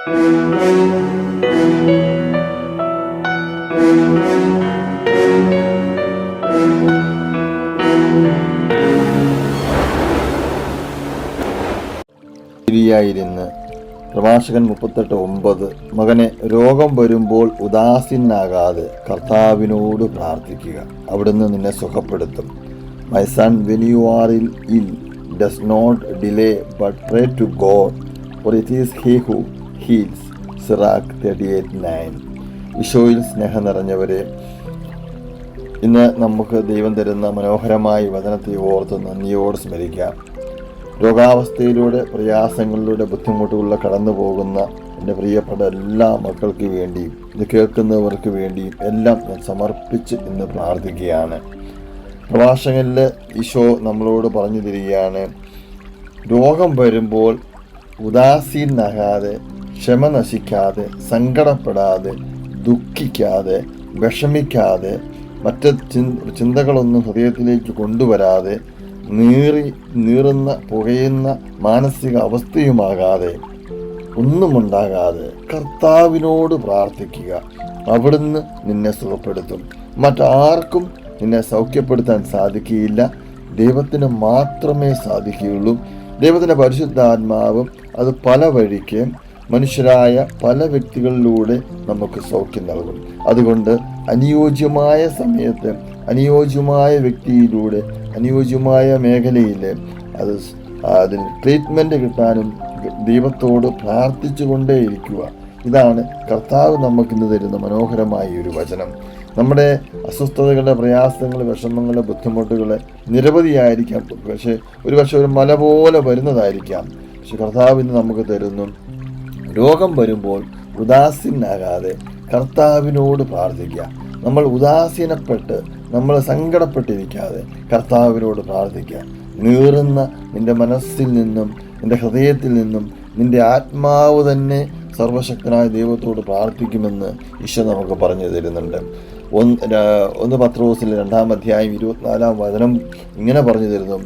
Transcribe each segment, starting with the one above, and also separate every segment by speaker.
Speaker 1: ശരിയായിരുന്ന് പ്രഭാഷകൻ മുപ്പത്തെട്ട് ഒമ്പത്. മകനെ രോഗം വരുമ്പോൾ ഉദാസീനാകാതെ കർത്താവിനോട് പ്രാർത്ഥിക്കുക. അവിടുന്ന് നിന്നെ സുഖപ്പെടുത്തും. My son when you are ill ill does not delay but pray to God for it is he who heals Sirach thirty eight nine ഈശോയിൽ സ്നേഹം നിറഞ്ഞവരെ ഇന്ന് നമുക്ക് ദൈവം തരുന്ന മനോഹരമായ വചനത്തെ ഓർത്ത് നന്ദിയോട് സ്മരിക്കാം. രോഗാവസ്ഥയിലൂടെ പ്രയാസങ്ങളിലൂടെ ബുദ്ധിമുട്ടുകളിലൂടെ കടന്നു പോകുന്ന എന്റെ പ്രിയപ്പെട്ട എല്ലാ മക്കൾക്ക് വേണ്ടിയും ഇത് കേൾക്കുന്നവർക്ക് വേണ്ടിയും എല്ലാം ഞാൻ സമർപ്പിച്ച് ഇന്ന് പ്രാർത്ഥിക്കുകയാണ്. പ്രഭാഷകനിൽ ഈശോ നമ്മളോട് പറഞ്ഞു തരികയാണ് രോഗം വരുമ്പോൾ ഉദാസീനാകാതെ ക്ഷമ നശിക്കാതെ സങ്കടപ്പെടാതെ ദുഃഖിക്കാതെ വിഷമിക്കാതെ മറ്റ് ചിന്ത ചിന്തകളൊന്നും ഹൃദയത്തിലേക്ക് കൊണ്ടുവരാതെ നീറി നീറുന്ന പുകയുന്ന മാനസിക അവസ്ഥയുമാകാതെ ഒന്നുമുണ്ടാകാതെ കർത്താവിനോട് പ്രാർത്ഥിക്കുക. അവിടുന്ന് നിന്നെ സുഖപ്പെടുത്തും. മറ്റാർക്കും നിന്നെ സൗഖ്യപ്പെടുത്താൻ സാധിക്കുകയില്ല. ദൈവത്തിന് മാത്രമേ സാധിക്കുകയുള്ളൂ. ദൈവത്തിന്റെ പരിശുദ്ധാത്മാവും അത് പല വഴിക്ക് മനുഷ്യരായ പല വ്യക്തികളിലൂടെ നമുക്ക് സൗഖ്യം നൽകും. അതുകൊണ്ട് അനുയോജ്യമായ സമയത്ത് അനുയോജ്യമായ വ്യക്തിയിലൂടെ അനുയോജ്യമായ മേഖലയിൽ അത് അതിൽ ട്രീറ്റ്മെന്റ് കിട്ടാനും ദൈവത്തോട് പ്രാർത്ഥിച്ചുകൊണ്ടേയിരിക്കുക. ഇതാണ് കർത്താവ് നമുക്കിന്ന് തരുന്ന മനോഹരമായ ഒരു വചനം. നമ്മുടെ അസ്വസ്ഥതകളുടെ പ്രയാസങ്ങൾ വിഷമങ്ങൾ ബുദ്ധിമുട്ടുകൾ നിരവധിയായിരിക്കാം. പക്ഷേ ഒരു പക്ഷേ ഒരു മല പോലെ വരുന്നതായിരിക്കാം. പക്ഷെ കർത്താവ് ഇന്ന് നമുക്ക് തരുന്നു രോഗം വരുമ്പോൾ ഉദാസീനാകാതെ കർത്താവിനോട് പ്രാർത്ഥിക്കുക. നമ്മൾ ഉദാസീനപ്പെട്ട് നമ്മൾ സങ്കടപ്പെട്ടിരിക്കാതെ കർത്താവിനോട് പ്രാർത്ഥിക്കുക. നീറുന്ന നിന്റെ മനസ്സിൽ നിന്നും നിന്റെ ഹൃദയത്തിൽ നിന്നും നിന്റെ ആത്മാവ് തന്നെ സർവശക്തനായ ദൈവത്തോട് പ്രാർത്ഥിക്കുമെന്ന് ഈശോ നമുക്ക് പറഞ്ഞു തരുന്നുണ്ട്. ഒന്ന് ഒന്ന് പത്രോസിലെ രണ്ടാം അധ്യായം ഇരുപത്തിനാലാം വചനം ഇങ്ങനെ പറഞ്ഞു തരുന്നു.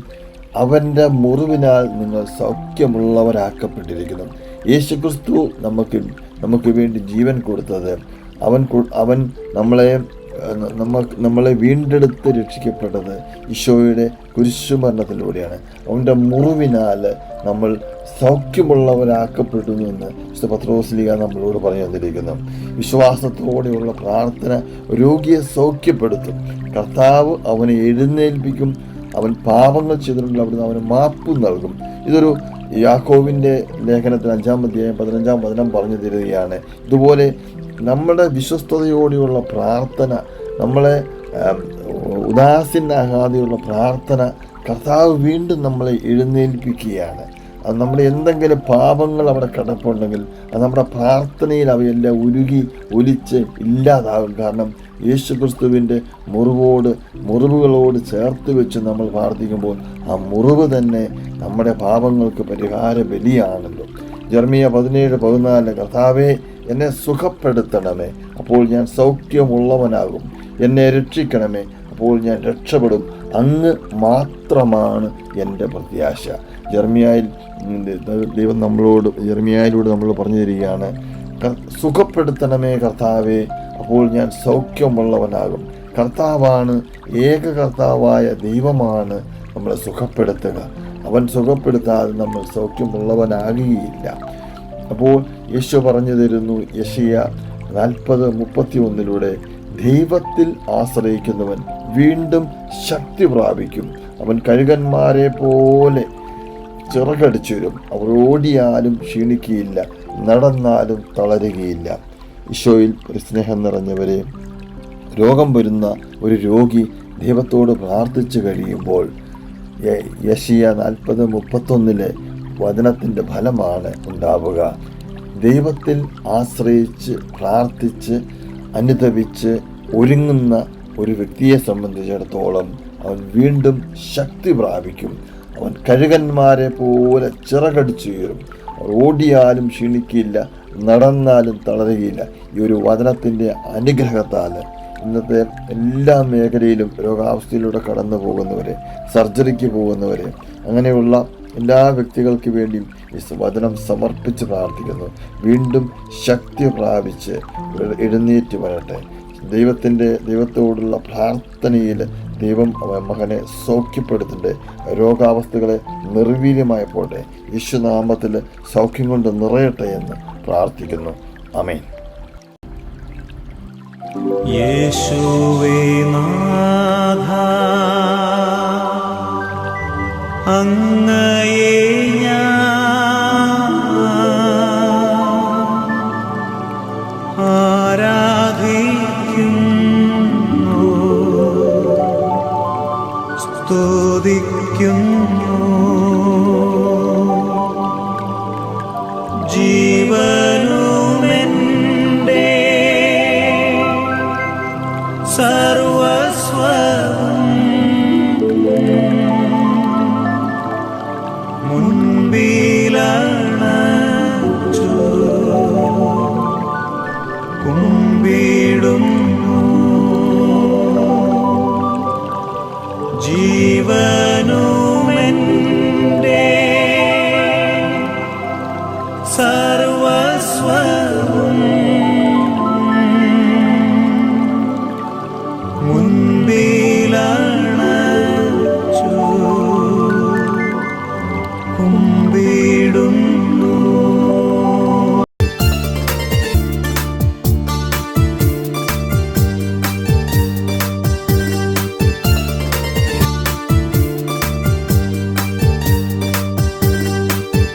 Speaker 1: അവന്റെ മുറിവിനാൽ നിങ്ങൾ സൗഖ്യമുള്ളവരാക്കപ്പെട്ടിരിക്കുന്നു. യേശുക്രിസ്തു നമുക്ക് നമുക്ക് വേണ്ടി ജീവൻ കൊടുത്തത്. അവൻ അവൻ നമ്മളെ നമ്മ നമ്മളെ വീണ്ടെടുത്ത് രക്ഷിക്കപ്പെട്ടത് ഈശോയുടെ കുരിശുമരണത്തിലൂടെയാണ്. അവന്റെ മുറിവിനാൽ നമ്മൾ സൗഖ്യമുള്ളവരാക്കപ്പെടുന്നു എന്ന് വിശുദ്ധ പത്രോസ്ലിക നമ്മളോട് പറഞ്ഞു തന്നിരിക്കുന്നു. വിശ്വാസത്തോടെയുള്ള പ്രാർത്ഥന രോഗിയെ സൗഖ്യപ്പെടുത്തും. കർത്താവ് അവനെ എഴുന്നേൽപ്പിക്കും. അവൻ പാപങ്ങൾ ചെയ്തിട്ടുണ്ടെങ്കിൽ അവിടുന്ന് അവന് മാപ്പ് നൽകും. ഇതൊരു യാക്കോവിന്റെ ലേഖനത്തിൽ അഞ്ചാം അധ്യായം പതിനഞ്ചാം വചനം പറഞ്ഞു തരികയാണ്. ഇതുപോലെ നമ്മുടെ വിശ്വസ്തയോടെയുള്ള പ്രാർത്ഥന നമ്മളെ ഉദാസീനാകാതെയുള്ള പ്രാർത്ഥന കർത്താവ് വീണ്ടും നമ്മളെ എഴുന്നേൽപ്പിക്കുകയാണ്. അത് നമ്മുടെ എന്തെങ്കിലും പാപങ്ങൾ അവിടെ കിടപ്പുണ്ടെങ്കിൽ അത് നമ്മുടെ പ്രാർത്ഥനയിൽ അവയെല്ലാം ഉരുകി ഒലിച്ച് ഇല്ലാതാകും. കാരണം യേശു ക്രിസ്തുവിന്റെ മുറിവോട് മുറിവുകളോട് ചേർത്ത് വെച്ച് നമ്മൾ പ്രാർത്ഥിക്കുമ്പോൾ ആ മുറിവ് തന്നെ നമ്മുടെ പാപങ്ങൾക്ക് പരിഹാര ബലിയാണല്ലോ. ജർമിയ പതിനേഴ് പതിനാല് കർത്താവെ എന്നെ സുഖപ്പെടുത്തണമേ അപ്പോൾ ഞാൻ സൗഖ്യമുള്ളവനാകും. എന്നെ രക്ഷിക്കണമേ അപ്പോൾ ഞാൻ രക്ഷപ്പെടും. അങ്ങ് മാത്രമാണ് എന്റെ പ്രത്യാശ. ജർമിയായിൽ ദൈവം നമ്മളോട് ജർമിയായിലൂടെ നമ്മൾ പറഞ്ഞു തരികയാണ് സുഖപ്പെടുത്തണമേ കർത്താവേ. അപ്പോൾ ഞാൻ സൗഖ്യമുള്ളവനാകും. കർത്താവാണ് ഏക കർത്താവായ ദൈവമാണ് നമ്മളെ സുഖപ്പെടുത്തുക. അവൻ സുഖപ്പെടുത്താതെ നമ്മൾ സൗഖ്യമുള്ളവനാകുകയില്ല. അപ്പോൾ യേശു പറഞ്ഞു തരുന്നു യഷിയ നാൽപ്പത് മുപ്പത്തി ഒന്നിലൂടെ ദൈവത്തിൽ ആശ്രയിക്കുന്നവൻ വീണ്ടും ശക്തി പ്രാപിക്കും. അവൻ കഴുകന്മാരെ പോലെ ചിറകടിച്ചു വരും അവർ ഓടിയാലും ക്ഷീണിക്കുകയില്ല. നടന്നാലും തളരുകയില്ല. ഈശോയിൽ ഒരു സ്നേഹം നിറഞ്ഞവരെ രോഗം വരുന്ന ഒരു രോഗി ദൈവത്തോട് പ്രാർത്ഥിച്ചു കഴിയുമ്പോൾ യശിയ നാൽപ്പത് മുപ്പത്തൊന്നിലെ വചനത്തിന്റെ ഫലമാണ് ഉണ്ടാവുക. ദൈവത്തിൽ ആശ്രയിച്ച് പ്രാർത്ഥിച്ച് അനുദവിച്ച് ഒരുങ്ങുന്ന ഒരു വ്യക്തിയെ സംബന്ധിച്ചിടത്തോളം അവൻ വീണ്ടും ശക്തി പ്രാപിക്കും. അവൻ കഴുകന്മാരെ പോലെ ചിറകടിച്ചുയരും ഓടിയാലും ക്ഷീണിക്കില്ല നടന്നാലും തളരുകയില്ല. ഈ ഒരു വചനത്തിന്റെ അനുഗ്രഹത്താൽ ഇന്നത്തെ എല്ലാ മേഖലയിലും രോഗാവസ്ഥയിലൂടെ കടന്നു പോകുന്നവരെ സർജറിക്ക് പോകുന്നവരെ അങ്ങനെയുള്ള എല്ലാ വ്യക്തികൾക്ക് വേണ്ടിയും ഈ വചനം സമർപ്പിച്ച് പ്രാർത്ഥിക്കുന്നു. വീണ്ടും ശക്തി പ്രാപിച്ച് എഴുന്നേറ്റ് വരട്ടെ. ദൈവത്തിന്റെ ദൈവത്തോടുള്ള പ്രാർത്ഥനയിൽ ദൈവം മകനെ സൗഖ്യപ്പെടുത്തട്ടെ രോഗാവസ്ഥകളെ നിർവീര്യമായി പോട്ടെ. യശുനാമത്തിൽ സൗഖ്യം കൊണ്ട് നിറയട്ടെ എന്ന് പ്രാർത്ഥിക്കുന്നു. അമേൻ
Speaker 2: അങ്ങയെ